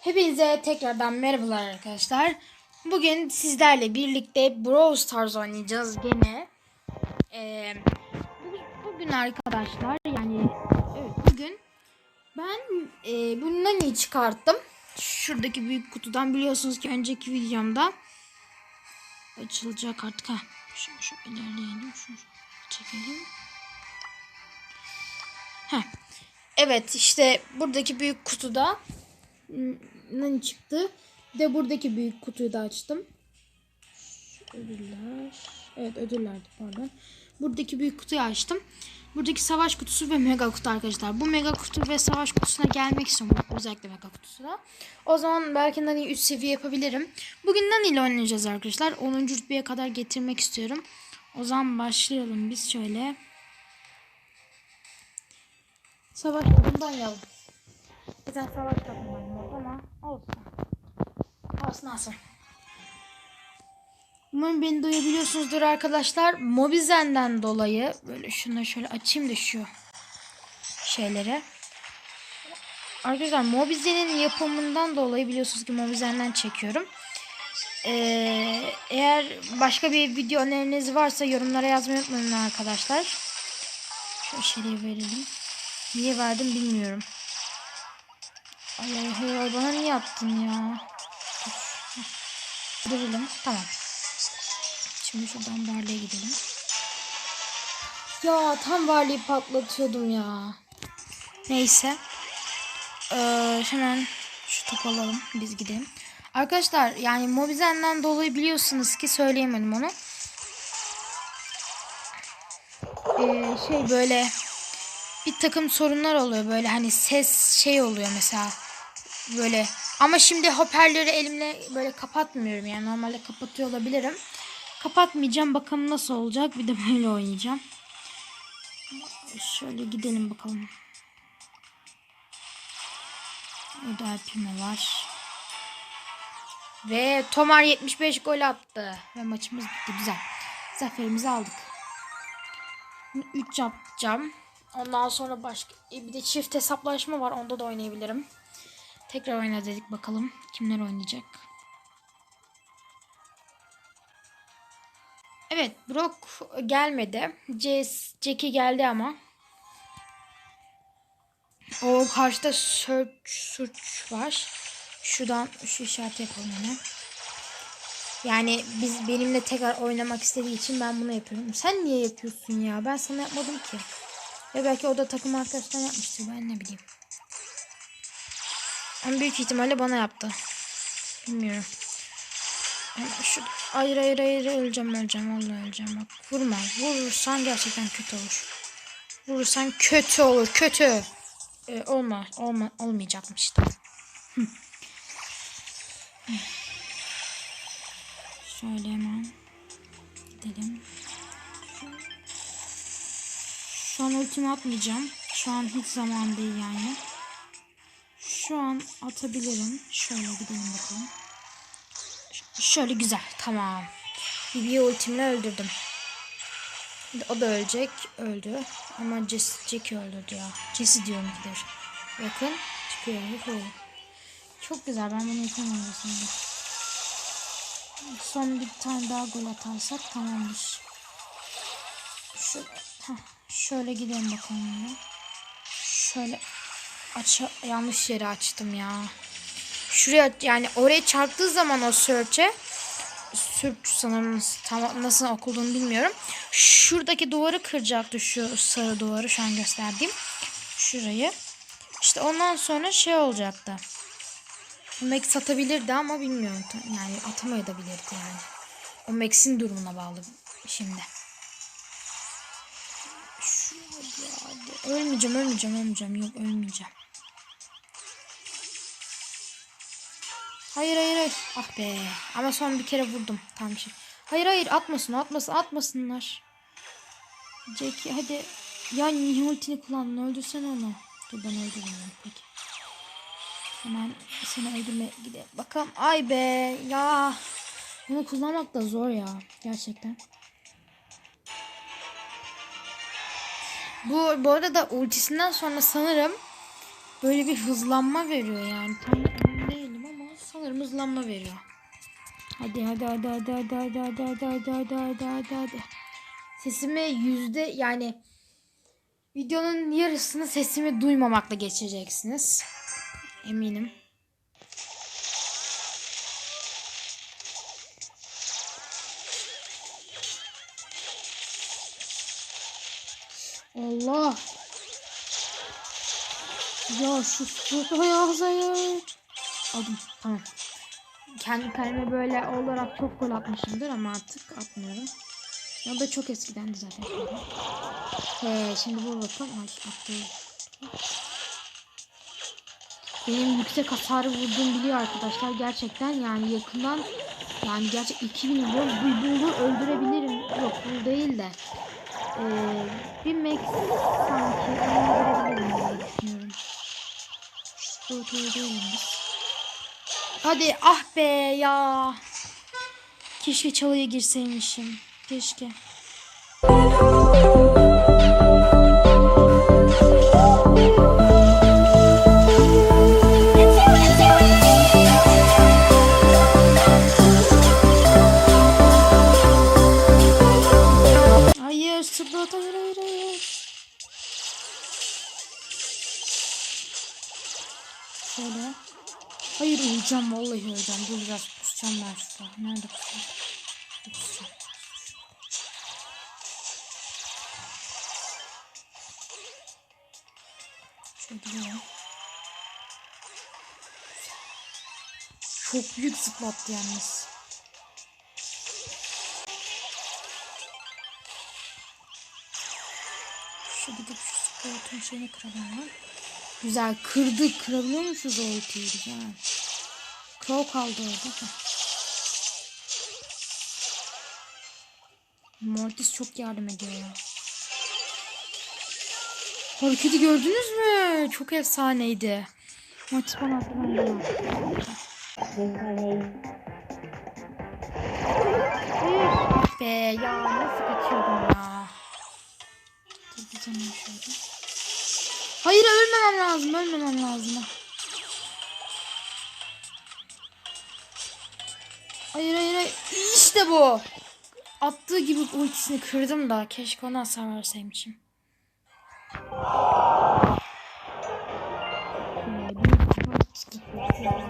Hepinize tekrardan merhabalar arkadaşlar. Bugün sizlerle birlikte Brawl Stars oynayacağız gene. Ee, bugün, bugün arkadaşlar yani evet bugün ben e, bu Nani'yi çıkarttım. Şuradaki büyük kutudan biliyorsunuz ki önceki videomda açılacak artık. ha. Şunu şu ilerleyelim. Şunu şu çekelim. Heh. Evet işte buradaki büyük kutuda Nani çıktı. De buradaki büyük kutuyu da açtım. Ödüller. Evet ödüllerdi pardon. Buradaki büyük kutuyu açtım. Buradaki savaş kutusu ve mega kutu arkadaşlar. Bu mega kutu ve savaş kutusuna gelmek istiyorum. Özellikle mega kutusuna. O zaman belki Nani'yi 3 seviye yapabilirim. Bugün Nani oynayacağız arkadaşlar. 10. rütbeye kadar getirmek istiyorum. O zaman başlayalım biz şöyle. Savaş kutundan yavrum. Zaten savaş takımlarım oldu ama olsun. Olsun olsun. Umarım beni duyabiliyorsunuzdur arkadaşlar. Mobizen'den dolayı böyle şunu şöyle açayım da şu şeyleri. Arkadaşlar Mobizen'in yapımından dolayı biliyorsunuz ki Mobizen'den çekiyorum. Ee, eğer başka bir video öneriniz varsa yorumlara yazmayı unutmayın arkadaşlar. Şu içeriye verelim. Niye verdim bilmiyorum. Ay ay ay ay, bana niye yaptın ya? Duralım. Tamam. Şimdi şuradan Barley'e gidelim. Ya tam Barley'i patlatıyordum ya. Neyse. Ee, hemen şu topu alalım. Biz gidelim. Arkadaşlar yani Mobizen'den dolayı biliyorsunuz ki söyleyemedim onu. Ee, şey böyle bir takım sorunlar oluyor böyle hani ses şey oluyor mesela böyle. Ama şimdi hoparlörü elimle böyle kapatmıyorum yani. Normalde kapatıyor olabilirim. Kapatmayacağım bakalım nasıl olacak. Bir de böyle oynayacağım. Şöyle gidelim bakalım. Burada Pima var. Ve Tomar 75 gol attı. Ve maçımız bitti. Güzel. Zaferimizi aldık. 3 yapacağım. Ondan sonra başka e, bir de çift hesaplaşma var. Onda da oynayabilirim. Tekrar oyna dedik bakalım kimler oynayacak. Evet, Brock gelmedi. Jess, Jackie geldi ama. O karşıda search, search var. Şuradan şu işareti yapalım hemen. Yani biz benimle tekrar oynamak istediği için ben bunu yapıyorum. Sen niye yapıyorsun ya? Ben sana yapmadım ki. Ve belki o da takım arkadaşlar yapmıştır. Ben ne bileyim. Ama büyük ihtimalle bana yaptı. Bilmiyorum. Şu... Hayır hayır hayır öleceğim öleceğim vallahi öleceğim. Bak vurma. Vurursan gerçekten kötü olur. Vurursan kötü olur. Kötü. Ee, olma, olma, olmayacakmış. Hı. Hı. Şöyle hemen gidelim. Şu an ultimi atmayacağım. Şu an hiç zaman değil yani. Şu an atabilirim. Şöyle gidelim bakalım. Şöyle güzel. Tamam. Bibi'yi ultimle öldürdüm. O da ölecek. Öldü. Ama Jess, Jack'i öldürdü ya. Jess'i diyorum gider. Bakın. Çıkıyor. Yuhu. Çok güzel. Ben bunu yapamam aslında. Son bir tane daha gol atarsak tamamdır. Şöyle. Heh. Şöyle gidelim bakalım. Şöyle aç yanlış yere açtım ya. Şuraya yani oraya çarptığı zaman o search'e search sanırım tam nasıl okulduğunu bilmiyorum. Şuradaki duvarı kıracaktı şu sarı duvarı şu an gösterdiğim. Şurayı. İşte ondan sonra şey olacaktı. Max satabilirdi ama bilmiyorum. Yani atamayabilirdi yani. O Max'in durumuna bağlı şimdi. Hadi. Ölmeyeceğim, ölmeyeceğim, ölmeyeceğim. Yok, ölmeyeceğim. Hayır, hayır, hayır. Ah be. Ama son bir kere vurdum. Tam şey. Hayır, hayır. Atmasın, atmasın, atmasınlar. Jackie, hadi. Ya niye ultini kullandın? Öldürsene onu. Dur ben öldürmüyorum. Peki. Hemen seni öldürmeye gidelim. Bakalım. Ay be. Ya. Bunu kullanmak da zor ya. Gerçekten. Bu, bu arada ultisinden sonra sanırım böyle bir hızlanma veriyor yani. Tam sanırım hızlanma veriyor. Hadi hadi hadi hadi hadi hadi hadi hadi hadi hadi hadi hadi hadi. Sesimi yüzde yani videonun yarısını sesimi duymamakla geçeceksiniz. Eminim. Allah. Ya şu ayağız hayır. Aldım. Tamam. Kendi kaleme böyle olarak çok gol atmışımdır ama artık atmıyorum. Ya da çok eskidendi zaten. He, şimdi vur bakalım. Ay, attı. Benim yüksek hasarı vurduğumu biliyor arkadaşlar. Gerçekten yani yakından yani gerçek 2000 milyon bu bulu öldürebilirim. Yok bu değil de. Ee, bir max sanki öldürebilirim diye düşünüyorum. Bu değilim biz. Hadi ah be ya. Keşke çalıya girseymişim. Keşke. Hayır, Sprout hayır hayır hayır. Şöyle. Hayır öleceğim vallahi öleceğim. Dur biraz kusacağım ben şurada. Nerede kusacağım? Kusacağım. Şöyle gidiyorum. Çok büyük zıplattı yalnız. Şu gidip şu sportun şeyini kıralım. Güzel kırdık. Kırabiliyormuşuz o ultiyi güzel. Crow kaldı orada. Mortis çok yardım ediyor ya. Hareketi gördünüz mü? Çok efsaneydi. Mortis bana. Hayır. Ah be ya nasıl kaçıyordum ya. Hayır ölmemem lazım. Ölmemem lazım. Hayır hayır hayır. İşte bu. Attığı gibi ultisini kırdım da keşke ona hasar verseymişim.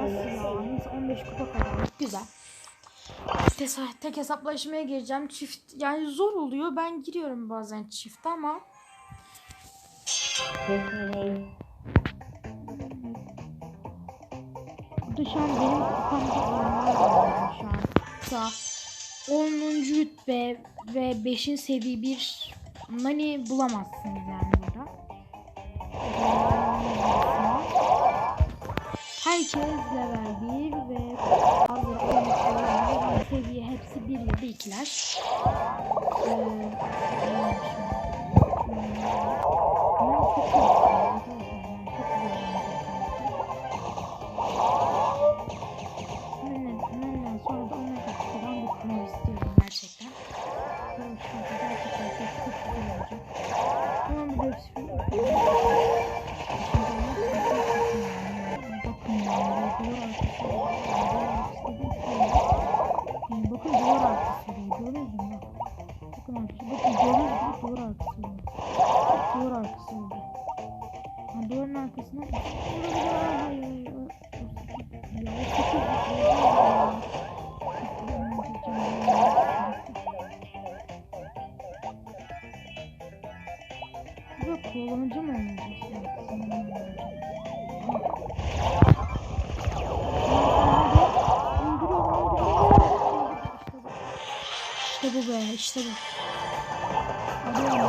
Nasıl 15 kupa kazandık. Güzel. Tek, tek hesaplaşmaya gireceğim. Çift yani zor oluyor. Ben giriyorum bazen çift ama an benim kupamda Sa 10. rütbe ve 5. seviye bir nani bulamazsınız yani burada. Herkes level 1 ve hazır olmuş olan seviye hepsi 1 ya da 2'ler. Bakın dolar artışı. Bakın dolar artışı. İşte bu be, işte bu. Alıyorum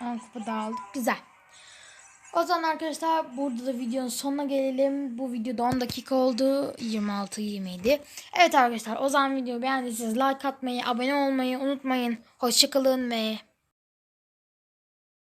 10 kupa. Güzel. O zaman arkadaşlar burada da videonun sonuna gelelim. Bu videoda 10 dakika oldu. 26-27. Evet arkadaşlar o zaman videoyu beğendiyseniz like atmayı, abone olmayı unutmayın. Hoşçakalın ve